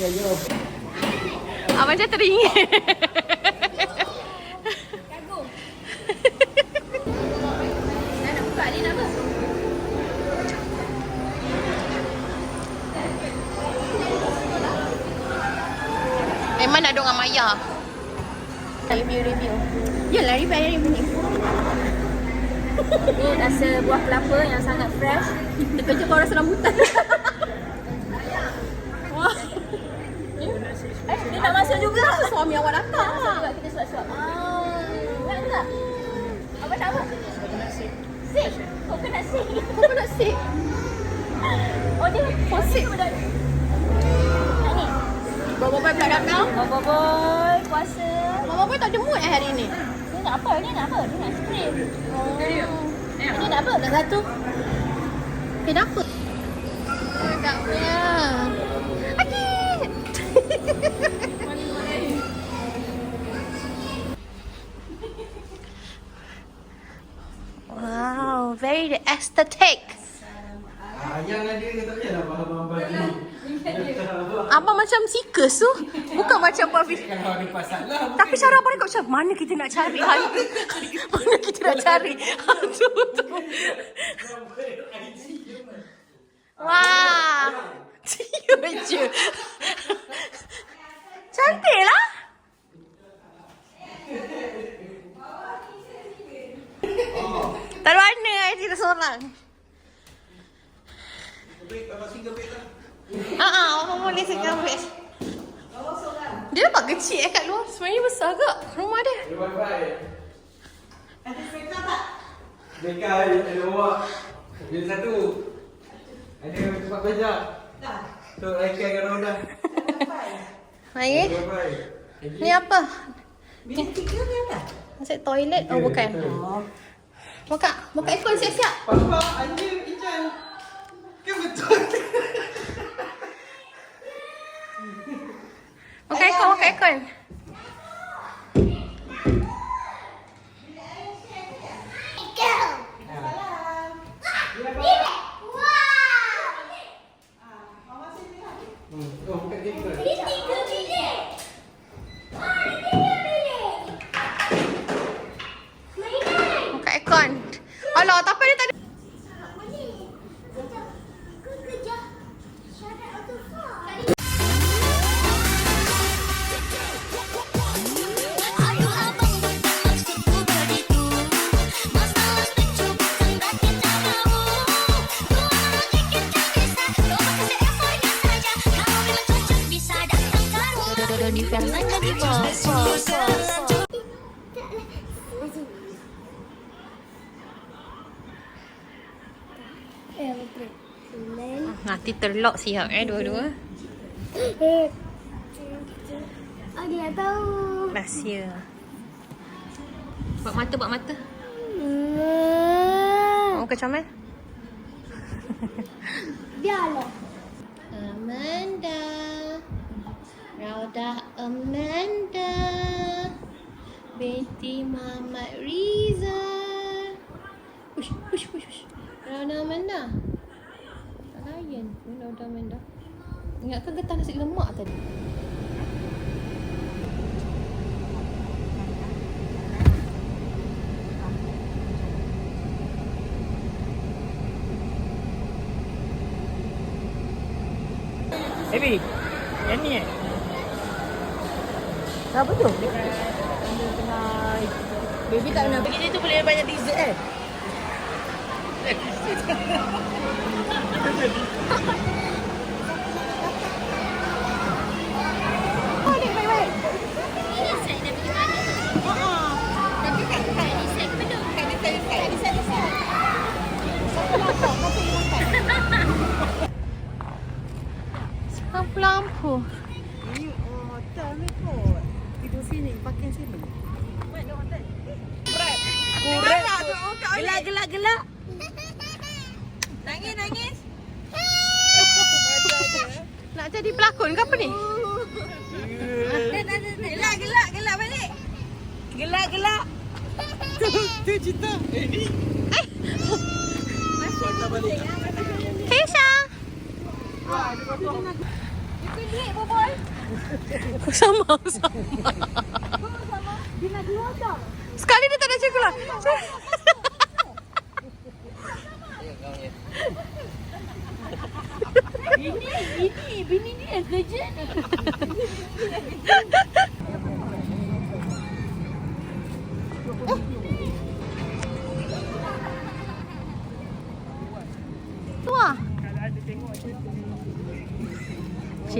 Ah, macam teringin. Kagum. Dah nak buka ni nak apa? Memang nak dengan Maya. Review-review. Yalah, review yang review. Ni rasa buah kelapa yang sangat fresh. Terkejut kau rasa rambutan. Eh, dia tak masuk juga. Suami awak datang. Masuk juga kita suap-suap. Ah, nak tak? Apa tak apa? Sik. Coconut sik. Coconut sik. Oh, dia Oh, sik. Yang ni. Bawa boy pula datang. Oh, boy, puasa. Mama boy tak ada mood eh hari ni. Dia nak apa? Dia nak apa? Dia nak spray. Oh. Dia nak apa? Nak satu? Kenapa? Sedapnya. Akit. Abang-abang ni. Abang macam seekers tu. Bukan macam. Kalau ada masalah Tapi cara abang rekod macam mana kita nak cari hantu? mana kita nak cari hantu tu? Wah. Cium je. Cantik lah. Tak ada mana I tidak seorang. Ah, ah, orang boleh singgah bed. Dia nampak kecil eh kat luar. Sebenarnya besar ke rumah dia? Ada wifi. Ada kereta tak? Mereka ada bawa. Dia satu. Ada tempat belajar. Tak. Untuk raihkan roda. Mari. Ada wifi. Ni apa? Bilik tiga ni apa? Masuk toilet? Oh bukan. Buka. Buka aircon siap-siap. Papa, anjing, ikan. Kan betul. Buka aircon, buka aircon. Nanti terlock siap eh dua-dua. Oh dia tahu Rahsia. Buat mata, buat mata. Hmm. Muka comel. Biarlah Amanda. Rauda Amanda. Binti Muhammad Riza. Push, push, push, push. Rauda Amanda. Pun Rauda Amanda. Ingatkan getah nasi lemak tadi? Baby, yang ni eh? Apa tu? Baby tak nak pergi tu boleh banyak dessert eh? ハハハハ! Cerita. Eh, ni. Keisha. Ambil berbual. Sama, sama. Dia nak keluar dah. Sekali dia tak nak cakap lah. Ini, ini, bini dia kerja ni.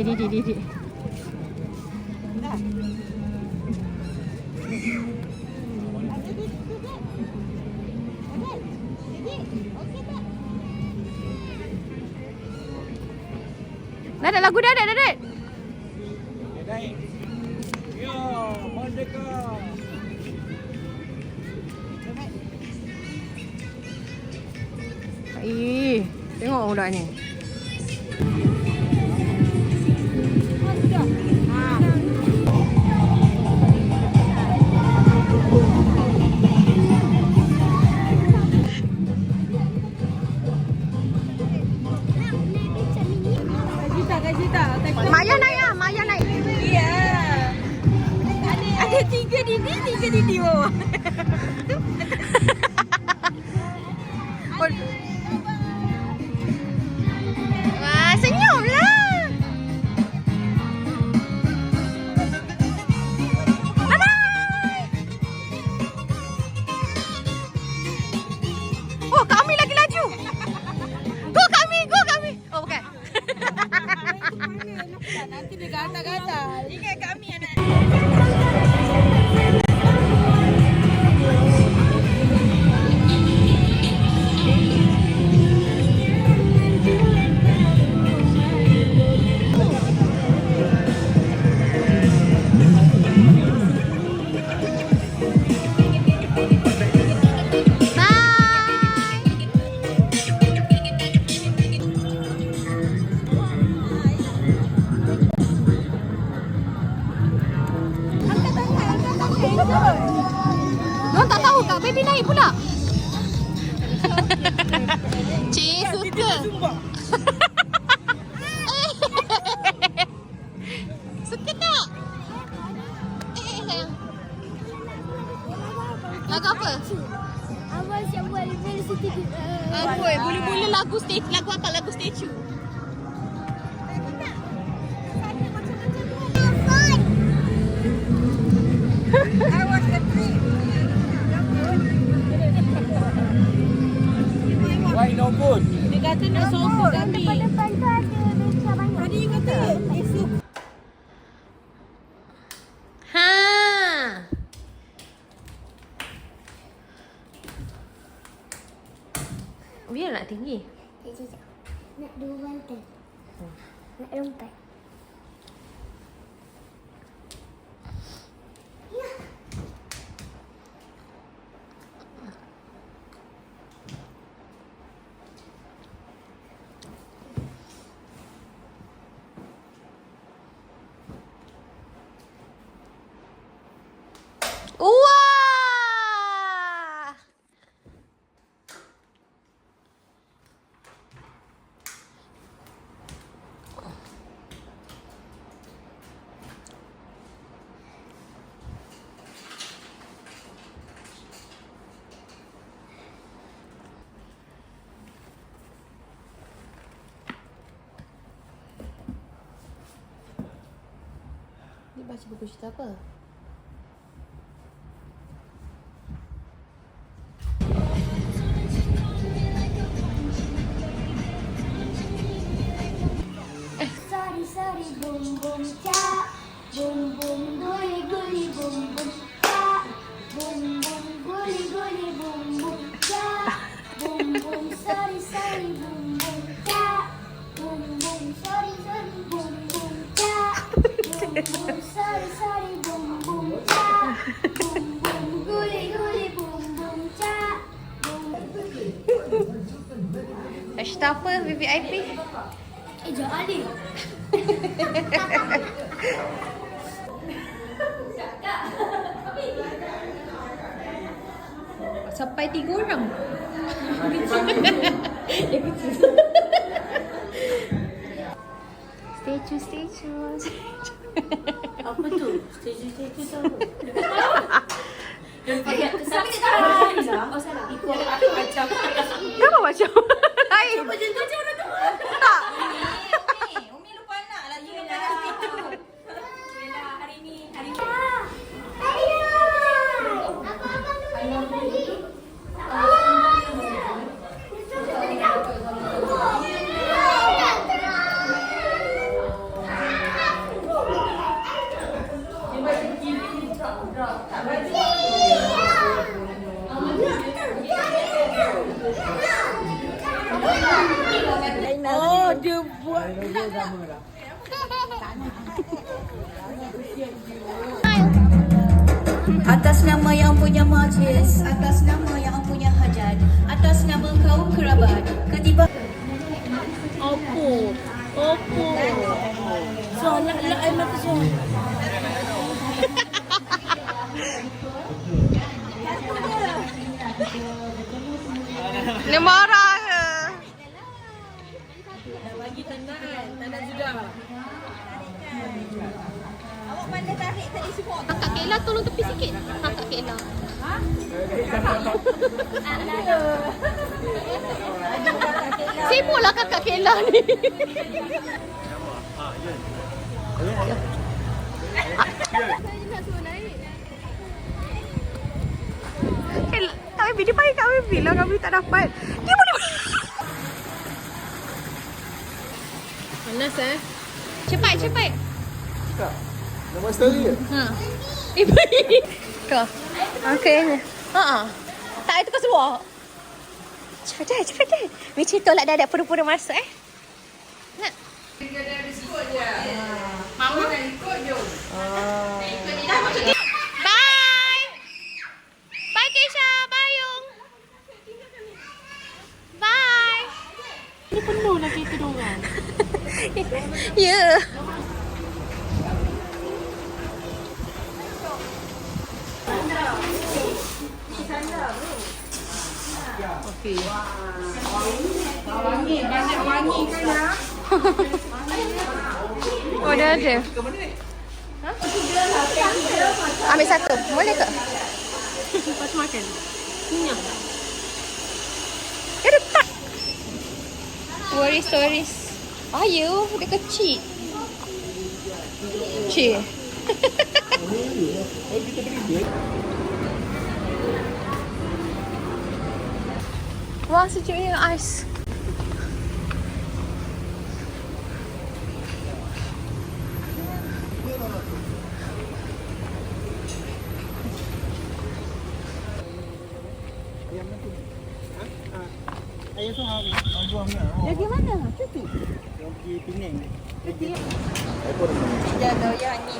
Cik Didi, Didi. Dah ada lagu dah dah ada. Naik. Ya, Merdeka. Ih, tengok budak ni. Baby naik pula. Cik suka. kata nak sokong kami. Depan tu ada becak banyak. Tadi dia kata esok Ha. Biar nak tinggi. Eh. Nak dua bantal. Nak lompat. Baca buku cerita apa? Eh, sorry, sorry, boom, boom, cha. Boom, boom, guli, guli, apa VVIP? Eh, jangan Ali. Sampai tiga orang. Stay Statue, statue. Apa tu? Statue-statue tu apa? Oh salah. Ikut macam. Atas nama yang punya majlis, atas nama yang punya hajat, atas nama kaum kerabat, ketiba Oppo. Oppo. So, nak nak air mata so. Dia marah ke? Bagi tandaan, tandaan sudah. Kakak Kela tolong tepi sikit. Kakak Kela. Sibuk lah kakak Kela ni. Kela, kami video baik kami bilang kami tak dapat. Dia boleh Panas eh. Cepat, cepat. Nama story ke? Ha. Ibu ni. Kau. Okey ni. Ha ah. Tak itu kau semua. Cepat dah, cepat dah. Michi tolak dah ada pura-pura masuk eh. Nak. Mama nak ikut je. Bye. Bye Keisha, bye Yung. Bye. Ini penuh lah kereta diorang. Ya. Okey. Wangi, banyak wangi kan ya? Dah ada. Ha? Ambil satu. Boleh ke? Lepas makan. Minyak. Dia ada tak? Worry stories. Ayo, dia kecil. Kecil. Wah, sejuknya ais. Dia mana? Cuti. Yang pergi Penang. Dia ada yang ni.